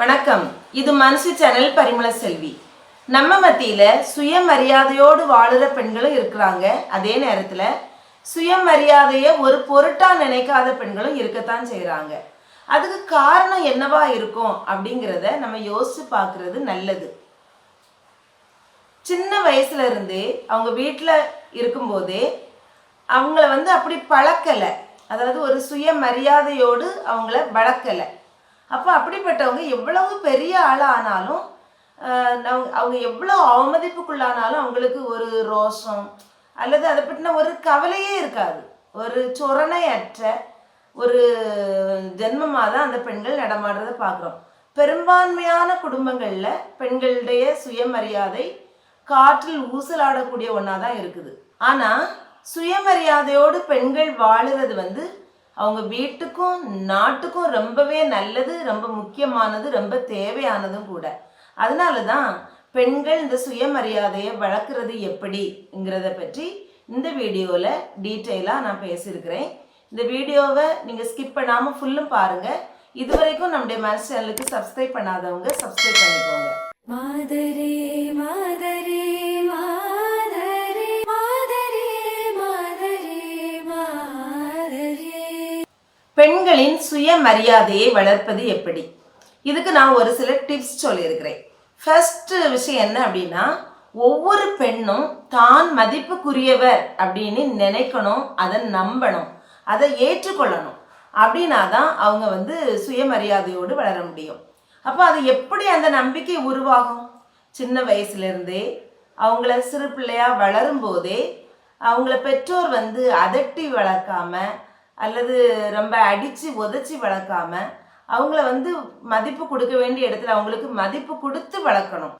வணக்கம். இது மனசு சேனல் பரிமள செல்வி. நம்ம மத்தியில சுயமரியாதையோடு வாழுற பெண்களும் இருக்கிறாங்க. அதே நேரத்துல சுயமரியாதையை ஒரு பொருட்டா நினைக்காத பெண்களும் இருக்கத்தான் செய்கிறாங்க அதுக்கு காரணம் என்னவா இருக்கும் அப்படிங்கிறத நம்ம யோசிச்சு பார்க்கறது நல்லது. சின்ன வயசுல இருந்தே அவங்க வீட்டில் இருக்கும்போதே அவங்கள வந்து அப்படி பழக்கலை. அதாவது ஒரு சுயமரியாதையோடு அவங்கள வளர்க்கலை. அப்போ அப்படிப்பட்டவங்க எவ்வளவு பெரிய ஆளாக ஆனாலும் அவங்க எவ்வளோ அவமதிப்புக்குள்ளானாலும் அவங்களுக்கு ஒரு ரோஷம் அல்லது அதை பற்றின ஒரு கவலையே இருக்காது. ஒரு சொரணையற்ற ஒரு ஜென்மமாக தான் அந்த பெண்கள் நடமாடுறதை பார்க்குறோம் பெரும்பான்மையான குடும்பங்களில் பெண்களுடைய சுயமரியாதை காற்றில் ஊசலாடக்கூடிய ஒன்றா தான் இருக்குது. ஆனால் சுயமரியாதையோடு பெண்கள் வாழுறது வந்து அவங்க வீட்டுக்கும் நாட்டுக்கும் ரொம்பவே நல்லது ரொம்ப முக்கியமானது ரொம்ப தேவையானதும் கூட. அதனால தான் பெண்கள் இந்த சுயமரியாதையை வளர்க்குறது எப்படிங்கிறத பற்றி இந்த வீடியோவில் டீட்டெயிலாக நான் பேசியிருக்கிறேன். இந்த வீடியோவை நீங்கள் ஸ்கிப் பண்ணாமல் ஃபுல்லும் பாருங்கள் இதுவரைக்கும் நம்முடைய மேரேஜ் சேனலுக்கு சப்ஸ்கிரைப் பண்ணாதவங்க சப்ஸ்கிரைப் பண்ணிக்கோங்க. மாதரே மாதரே. பெண்களின் சுயமரியாதையை வளர்ப்பது எப்படி? இதுக்கு நான் ஒரு சில டிப்ஸ் சொல்லியிருக்கிறேன். ஃபர்ஸ்ட் விஷயம் என்ன அப்படின்னா ஒவ்வொரு பெண்ணும் தான் மதிப்புக்குரியவர் அப்படின்னு நினைக்கணும் அதை நம்பணும் அதை ஏற்றுக்கொள்ளணும். அப்படின்னா தான் அவங்க வந்து சுயமரியாதையோடு வளர முடியும். அப்போ அது எப்படி அந்த நம்பிக்கை உருவாகும்? சின்ன வயசுலேருந்தே அவங்கள சிறு பிள்ளையாக வளரும் போதே அவங்கள பெற்றோர் வந்து அதட்டி வளர்க்காம அல்லது ரொம்ப அடித்து உதச்சி வளர்க்காம அவங்கள வந்து மதிப்பு கொடுக்க வேண்டிய இடத்துல அவங்களுக்கு மதிப்பு கொடுத்து வளர்க்கணும்.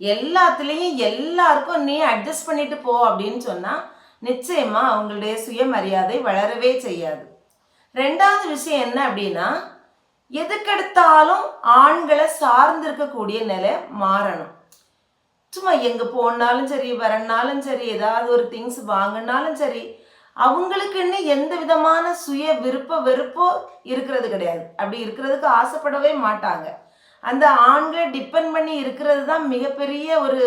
எல்லாத்துலேயும் எல்லாருக்கும் நீ அட்ஜஸ்ட் பண்ணிட்டு போ அப்படின்னு சொன்னால் நிச்சயமாக அவங்களுடைய சுயமரியாதை வளரவே செய்யாது. ரெண்டாவது விஷயம் என்ன அப்படின்னா எதுக்கெடுத்தாலும் ஆண்களை சார்ந்து இருக்கக்கூடிய நிலை மாறணும். சும்மா எங்கே போனாலும் சரி வரனாலும் சரி ஏதாவது ஒரு திங்ஸ் வாங்கினாலும் சரி அவங்களுக்குன்னு எந்த விதமான சுய விருப்ப வெறுப்போ இருக்கிறது கிடையாது. அப்படி இருக்கிறதுக்கு ஆசைப்படவே மாட்டாங்க. அந்த ஆண்களை டிபெண்ட் பண்ணி இருக்கிறது தான் மிகப்பெரிய ஒரு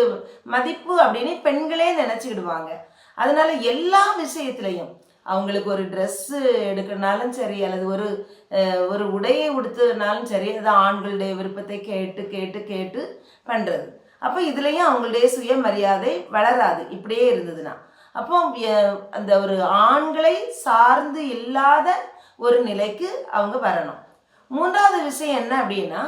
மதிப்பு அப்படின்னு பெண்களே நினச்சிக்கிடுவாங்க. அதனால எல்லா விஷயத்துலையும் அவங்களுக்கு ஒரு ட்ரெஸ்ஸு எடுக்கணுனாலும் சரி அல்லது ஒரு ஒரு உடையை உடுத்துனாலும் சரி அது ஆண்களுடைய விருப்பத்தை கேட்டு கேட்டு கேட்டு பண்ணுறது அப்போ இதுலேயும் அவங்களுடைய சுயமரியாதை வளராது. இப்படியே இருந்ததுன்னா. அப்போ அந்த ஒரு ஆண்களை சார்ந்து இல்லாத ஒரு நிலைக்கு அவங்க வரணும். மூன்றாவது விஷயம் என்ன அப்படின்னா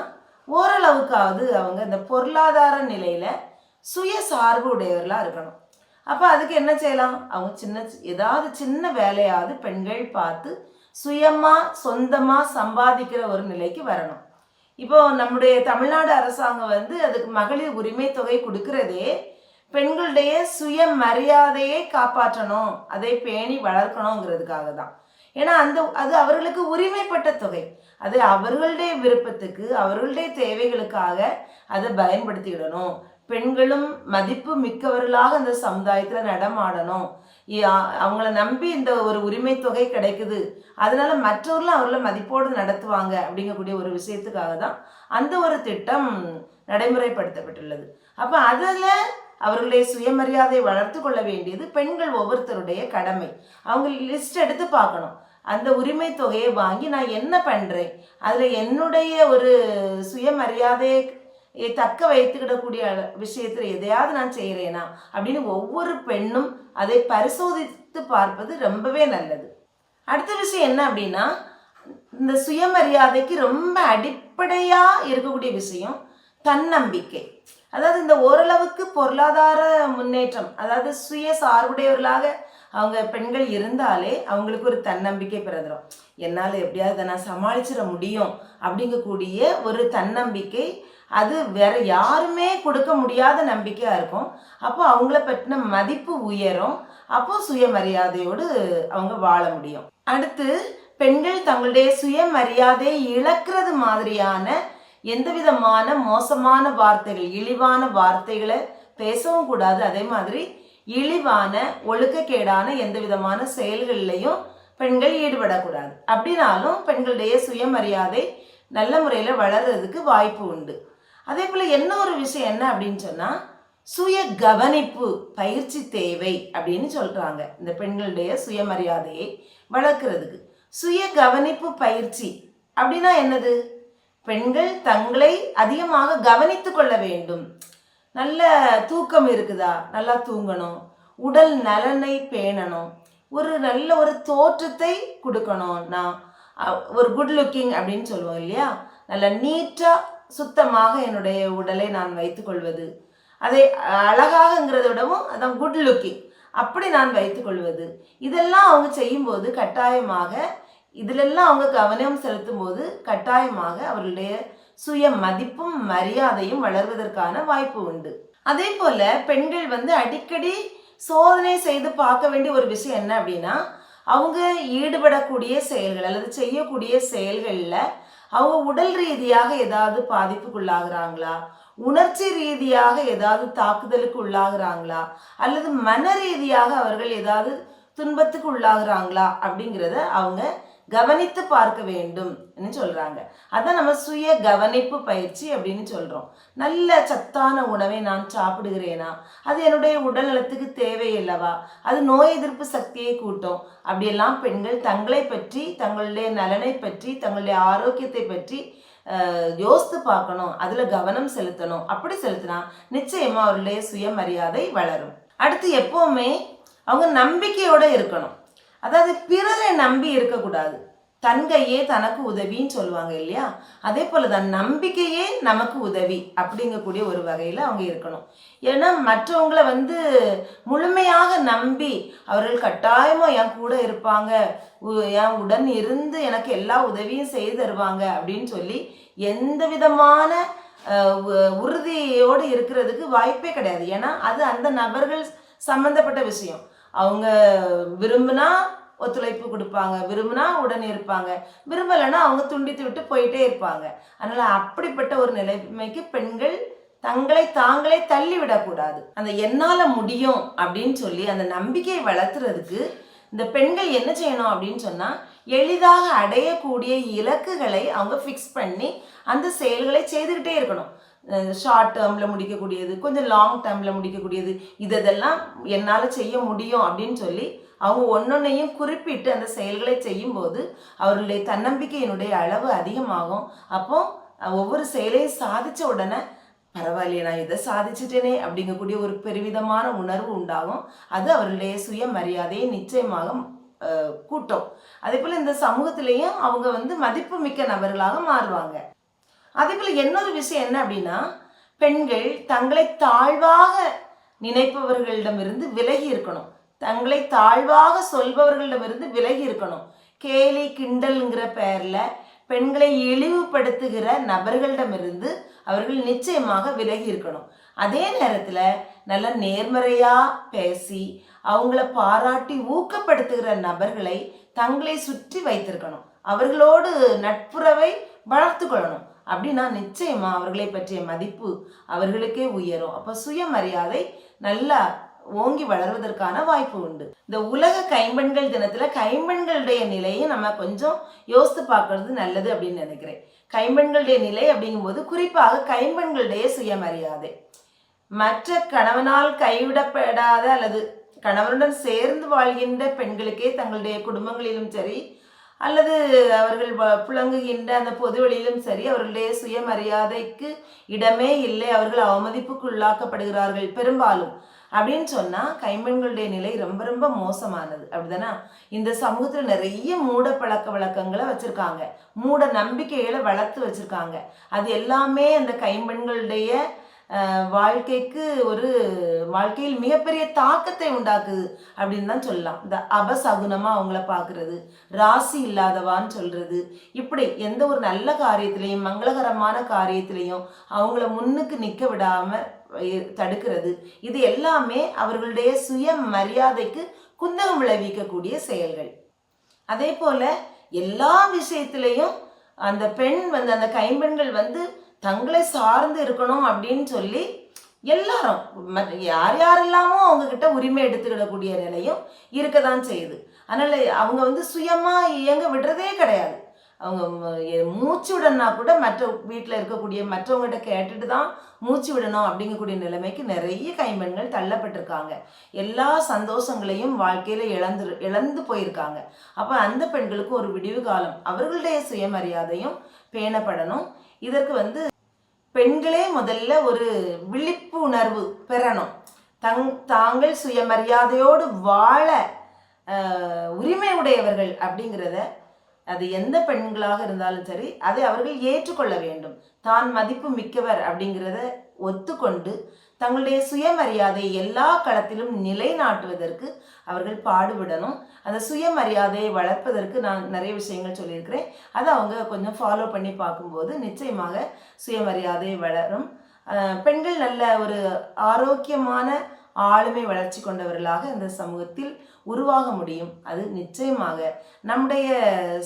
ஓரளவுக்காவது அவங்க இந்த பொருளாதார நிலையில் சுய சார்பு உடையவர்களாக இருக்கணும். அப்போ அதுக்கு என்ன செய்யலாம்? அவங்க சின்ன ஏதாவது சின்ன வேலையாவது பெண்கள் பார்த்து சுயமாக சொந்தமாக சம்பாதிக்கிற ஒரு நிலைக்கு வரணும். இப்போ நம்முடைய தமிழ்நாடு அரசாங்கம் வந்து அதுக்கு மகளிர் உரிமை தொகை கொடுக்கறதே பெண்களுடைய சுயமரியாதையை காப்பாற்றணும். அதை பேணி வளர்க்கணுங்கிறதுக்காக தான் ஏன்னா அந்த அது அவர்களுக்கு உரிமைப்பட்ட தொகை. அது அவர்களுடைய விருப்பத்துக்கு அவர்களுடைய தேவைகளுக்காக அதை பயன்படுத்திவிடணும் பெண்களும் மதிப்பு மிக்கவர்களாக அந்த சமுதாயத்தில் நடமாடணும். அவங்கள நம்பி இந்த ஒரு உரிமை தொகை கிடைக்குது. அதனால மற்றவர்களும் அவர்களை மதிப்போடு நடத்துவாங்க அப்படிங்கக்கூடிய ஒரு விஷயத்துக்காக தான் அந்த ஒரு திட்டம் நடைமுறைப்படுத்தப்பட்டுள்ளது. அப்போ அதில் அவர்களுடைய சுயமரியாதை வளர்த்து கொள்ள வேண்டியது பெண்கள் ஒவ்வொருத்தருடைய கடமை. அவங்க லிஸ்ட் எடுத்து பார்க்கணும். அந்த உரிமை தொகையை வாங்கி நான் என்ன பண்ணுறேன் அதில் என்னுடைய ஒரு சுயமரியாதையை தக்க வைத்துக்கிடக்கூடிய விஷயத்தில் எதையாவது நான் செய்கிறேனா அப்படின்னு ஒவ்வொரு பெண்ணும் அதை பரிசோதித்து பார்ப்பது ரொம்பவே நல்லது. அடுத்த விஷயம் என்ன அப்படின்னா இந்த சுயமரியாதைக்கு ரொம்ப அடிப்படையாக இருக்கக்கூடிய விஷயம் தன்னம்பிக்கை. அதாவது இந்த ஓரளவுக்கு பொருளாதார முன்னேற்றம் அதாவது சுய சார்புடையவர்களாக அவங்க பெண்கள் இருந்தாலே அவங்களுக்கு ஒரு தன்னம்பிக்கை பிறந்துடும் என்னால் எப்படியாவது நான் சமாளிச்சிட முடியும் அப்படிங்கக்கூடிய ஒரு தன்னம்பிக்கை அது வேற யாருமே கொடுக்க முடியாத நம்பிக்கையாக இருக்கும். அப்போ அவங்கள பற்றின மதிப்பு உயரும். அப்போ சுயமரியாதையோடு அவங்க வாழ முடியும். அடுத்து பெண்கள் தங்களுடைய சுயமரியாதையை இழக்கிறது மாதிரியான எந்த விதமான மோசமான வார்த்தைகள் இழிவான வார்த்தைகளை பேசவும் கூடாது. அதே மாதிரி இழிவான ஒழுக்கக்கேடான எந்த விதமான செயல்கள்லையும் பெண்கள் ஈடுபடக்கூடாது. அப்படின்னாலும் பெண்களுடைய சுயமரியாதை நல்ல முறையில் வளர்கிறதுக்கு வாய்ப்பு உண்டு. அதே போல் என்ன ஒரு விஷயம் என்ன அப்படின்னு சொன்னால் சுய கவனிப்பு பயிற்சி தேவை அப்படின்னு சொல்கிறாங்க இந்த பெண்களுடைய சுயமரியாதையை வளர்க்குறதுக்கு. சுய கவனிப்பு பயிற்சி அப்படின்னா என்னது? பெண்கள் தங்களை அதிகமாக கவனித்து கொள்ள வேண்டும். நல்ல தூக்கம் இருக்குதா? நல்லா தூங்கணும். உடல் நலனை பேணணும். ஒரு நல்ல ஒரு தோற்றத்தை கொடுக்கணும். நான் ஒரு குட் லுக்கிங் அப்படின்னு சொல்லுவோம் இல்லையா? நல்ல நீட்டாக சுத்தமாக என்னுடைய உடலை நான் வைத்துக்கொள்வது அதை அழகாகங்கிறத விடவும் அதான் குட் லுக்கிங் அப்படி நான் வைத்துக்கொள்வது இதெல்லாம் அவங்க செய்யும்போது கட்டாயமாக இதிலெல்லாம் அவங்க கவனம் செலுத்தும் போது கட்டாயமாக அவர்களுடைய சுய மதிப்பும் மரியாதையும் வளர்வதற்கான வாய்ப்பு உண்டு. அதே போல பெண்கள் வந்து அடிக்கடி சோதனை செய்து பார்க்க வேண்டிய ஒரு விஷயம் என்ன அப்படின்னா அவங்க ஈடுபடக்கூடிய செயல்கள் அல்லது செய்யக்கூடிய செயல்களில் அவங்க உடல் ரீதியாக ஏதாவது பாதிப்புக்குள்ளாகிறாங்களா? உணர்ச்சி ரீதியாக ஏதாவது தாக்குதலுக்கு உள்ளாகிறாங்களா அல்லது மன ரீதியாக அவர்கள் ஏதாவது துன்பத்துக்கு உள்ளாகிறாங்களா அப்படிங்கிறத அவங்க கவனித்து பார்க்க வேண்டும் சொல்கிறாங்க அதான் நம்ம சுய கவனிப்பு பயிற்சி அப்படின்னு சொல்கிறோம் நல்ல சத்தான உணவை நான் சாப்பிடுகிறேனா? அது என்னுடைய உடல் நலத்துக்கு தேவையில்லவா அது நோய் எதிர்ப்பு சக்தியை கூட்டும். அப்படியெல்லாம் பெண்கள் தங்களை பற்றி தங்களுடைய நலனை பற்றி தங்களுடைய ஆரோக்கியத்தை பற்றி யோசித்து பார்க்கணும். அதில் கவனம் செலுத்தணும். அப்படி செலுத்தினா நிச்சயமாக அவருடைய சுயமரியாதை வளரும். அடுத்து எப்போவுமே அவங்க நம்பிக்கையோட இருக்கணும். அதாவது பிறரை நம்பி இருக்கக்கூடாது. தன்கையே தனக்கு உதவின்னு சொல்லுவாங்க இல்லையா? அதே போல தான் நம்பிக்கையே நமக்கு உதவி அப்படிங்கக்கூடிய ஒரு வகையில் அவங்க இருக்கணும். ஏன்னா மற்றவங்கள வந்து முழுமையாக நம்பி அவர்கள் கட்டாயமாக என் கூட இருப்பாங்க. உ- என் உடன் இருந்து எனக்கு எல்லா உதவியும் செய்து தருவாங்க அப்படின்னு சொல்லி எந்த விதமான உ- உறுதியோடு இருக்கிறதுக்கு வாய்ப்பே கிடையாது. ஏன்னா அது அந்த நபர்கள் சம்மந்தப்பட்ட விஷயம். அவங்க விரும்பினா ஒத்துழைப்பு கொடுப்பாங்க விரும்பினா உடனே இருப்பாங்க. விரும்பலைன்னா அவங்க துண்டித்து விட்டு போயிட்டே இருப்பாங்க. அதனால் அப்படிப்பட்ட ஒரு நிலைமைக்கு பெண்கள் தங்களை தாங்களே தள்ளி விடக்கூடாது அந்த என்னால் முடியும் அப்படின்னு சொல்லி அந்த நம்பிக்கையை வளர்த்துறதுக்கு இந்த பெண்கள் என்ன செய்யணும் அப்படின்னு சொன்னால் எளிதாக அடையக்கூடிய இலக்குகளை அவங்க ஃபிக்ஸ் பண்ணி அந்த செயல்களை செய்துக்கிட்டே இருக்கணும். ஷார்ட் டேர்மில் முடிக்கக்கூடியது கொஞ்சம் லாங் டேர்மில் முடிக்கக்கூடியது இதெல்லாம் என்னால் செய்ய முடியும் அப்படின்னு சொல்லி அவங்க ஒன்றொன்னையும் குறிப்பிட்டு அந்த செயல்களை செய்யும்போது அவர்களுடைய தன்னம்பிக்கையினுடைய அளவு அதிகமாகும். அப்போ ஒவ்வொரு செயலையும் சாதித்த உடனே பரவாயில்லையே நான் இதை சாதிச்சிட்டேனே அப்படிங்கக்கூடிய ஒரு பெருவிதமான உணர்வு உண்டாகும். அது அவர்களுடைய சுயமரியாதையை நிச்சயமாக கூட்டம் கூட்டும். அதே போல் இந்த சமூகத்திலையும் அவங்க வந்து மதிப்புமிக்க நபர்களாக மாறுவாங்க. அதே போல் இன்னொரு விஷயம் என்ன அப்படின்னா பெண்கள் தங்களை தாழ்வாக நினைப்பவர்களிடமிருந்து விலகி இருக்கணும். தங்களை தாழ்வாக சொல்பவர்களிடமிருந்து விலகி இருக்கணும். கேலி கிண்டல்ங்கிற பெயரில் பெண்களை இழிவுபடுத்துகிற நபர்களிடமிருந்து அவர்கள் நிச்சயமாக விலகி இருக்கணும். அதே நேரத்தில் நல்ல நேர்மறையாக பேசி அவங்கள பாராட்டி ஊக்கப்படுத்துகிற நபர்களை தங்களை சுற்றி வைத்திருக்கணும். அவர்களோடு நட்புறவை வளர்த்து கொள்ளணும். அப்படின்னா நிச்சயமாக அவர்களை பற்றிய மதிப்பு அவர்களுக்கே உயரும். அப்போ சுயமரியாதை நல்லா ஓங்கி வளர்வதற்கான வாய்ப்பு உண்டு. இந்த உலக கைம்பெண்கள் தினத்துல கைம்பெண்களுடைய நிலையை நம்ம கொஞ்சம் யோசித்து பார்க்கறது நல்லது அப்படின்னு நினைக்கிறேன். கைம்பெண்களுடைய நிலை அப்படிங்கும்போது குறிப்பாக கைம்பெண்களுடைய சுயமரியாதை. மற்ற கணவனால் கைவிடப்படாத அல்லது கணவனுடன் சேர்ந்து வாழ்கின்ற பெண்களுக்கே தங்களுடைய குடும்பங்களிலும் சரி அல்லது அவர்கள் வ- புழங்குகின்ற அந்த பொதுவெளியிலும் சரி அவர்களுடைய சுயமரியாதைக்கு இடமே இல்லை அவர்கள் அவமதிப்புக்கு உள்ளாக்கப்படுகிறார்கள் பெரும்பாலும். அப்படின்னு சொன்னால் கைம்பெண்களுடைய நிலை ரொம்ப ரொம்ப மோசமானது. அப்படிதானா? இந்த சமூகத்தில் நிறைய மூட பழக்க வழக்கங்களை வச்சுருக்காங்க. மூட நம்பிக்கைகளை வளர்த்து வச்சுருக்காங்க. அது எல்லாமே அந்த கைம்பெண்களுடைய வாழ்க்கைக்கு ஒரு வாழ்க்கையில் மிகப்பெரிய தாக்கத்தை உண்டாக்குது அப்படின்னு தான் சொல்லலாம். இந்த அபசகுனமாக அவங்கள பார்க்குறது ராசி இல்லாதவான்னு சொல்கிறது இப்படி எந்த ஒரு நல்ல காரியத்திலையும் மங்களகரமான காரியத்திலையும் அவங்கள முன்னுக்கு நிற்க விடாமல் தடுக்கிறது. இது எல்லாமே அவர்களுடைய சுய மரியாதைக்கு குந்தகம் விளைவிக்கக்கூடிய செயல்கள். அதே போல் எல்லா விஷயத்திலையும் அந்த பெண் வந்து அந்த கைம்பெண்கள் வந்து தங்களை சார்ந்து இருக்கணும் அப்படின்னு சொல்லி எல்லாரும் மற்ற யார் யாரெல்லாமோ அவங்கக்கிட்ட உரிமை எடுத்துக்கிடக்கூடிய நிலையும் இருக்க தான் செய்யுது. அதனால் அவங்க வந்து சுயமாக இயங்க விடுறதே கிடையாது. அவங்க மூச்சு விடனா கூட மற்ற வீட்டில் இருக்கக்கூடிய மற்றவங்ககிட்ட கேட்டுட்டு தான் மூச்சு விடணும் அப்படிங்கக்கூடிய நிலைமைக்கு நிறைய கைம்பெண்கள் தள்ளப்பட்டிருக்காங்க. எல்லா சந்தோஷங்களையும் வாழ்க்கையில் இழந்து இழந்து போயிருக்காங்க. அப்போ அந்த பெண்களுக்கு ஒரு விடிவு காலம் அவர்களுடைய சுயமரியாதையும் பேணப்படணும். இதற்கு வந்து பெண்களே முதல்ல ஒரு விழிப்புணர்வு பெறணும். தங் தாங்கள் சுயமரியாதையோடு வாழ உரிமை உடையவர்கள் அப்படிங்கிறத அது எந்த பெண்களாக இருந்தாலும் சரி அதை அவர்கள் ஏற்றுக்கொள்ள வேண்டும். தான் மதிப்பு மிக்கவர் அப்படிங்கிறத ஒத்துக்கொண்டு தங்களுடைய சுயமரியாதை எல்லா களத்திலும் நிலைநாட்டுவதற்கு அவர்கள் பாடுபடணும். அந்த சுயமரியாதையை வளர்ப்பதற்கு நான் நிறைய விஷயங்கள் சொல்லியிருக்கிறேன். அதை அவங்க கொஞ்சம் ஃபாலோ பண்ணி பார்க்கும்போது நிச்சயமாக சுயமரியாதை வளரும். பெண்கள் நல்ல ஒரு ஆரோக்கியமான ஆளுமை வளர்ச்சி கொண்டவர்களாக இந்த சமூகத்தில் உருவாக முடியும். அது நிச்சயமாக நம்முடைய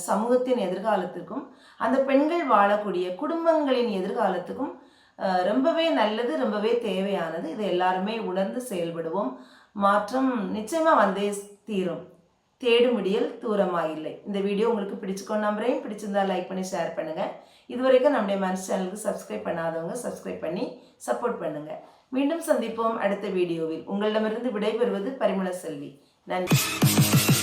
சமூகத்தின் எதிர்காலத்துக்கும் அந்த பெண்கள் வாழக்கூடிய குடும்பங்களின் எதிர்காலத்துக்கும் ரொம்பவே நல்லது ரொம்பவே தேவையானது. இது எல்லாருமே உணர்ந்து செயல்படுவோம். மாற்றம் நிச்சயமாக வந்தே தீரும். தேடும் விடியல் தூரமாக இல்லை இந்த வீடியோ உங்களுக்கு பிடிச்சிக்கோ நம்புறேன். பிடிச்சிருந்தா லைக் பண்ணி ஷேர் பண்ணுங்கள் இதுவரைக்கும் நம்முடைய மனசு சேனலுக்கு சப்ஸ்கிரைப் பண்ணாதவங்க சப்ஸ்கிரைப் பண்ணி சப்போர்ட் பண்ணுங்கள் மீண்டும் சந்திப்போம் அடுத்த வீடியோவில். உங்களிடமிருந்து விடைபெறுவது பரிமள செல்வி. நன்றி.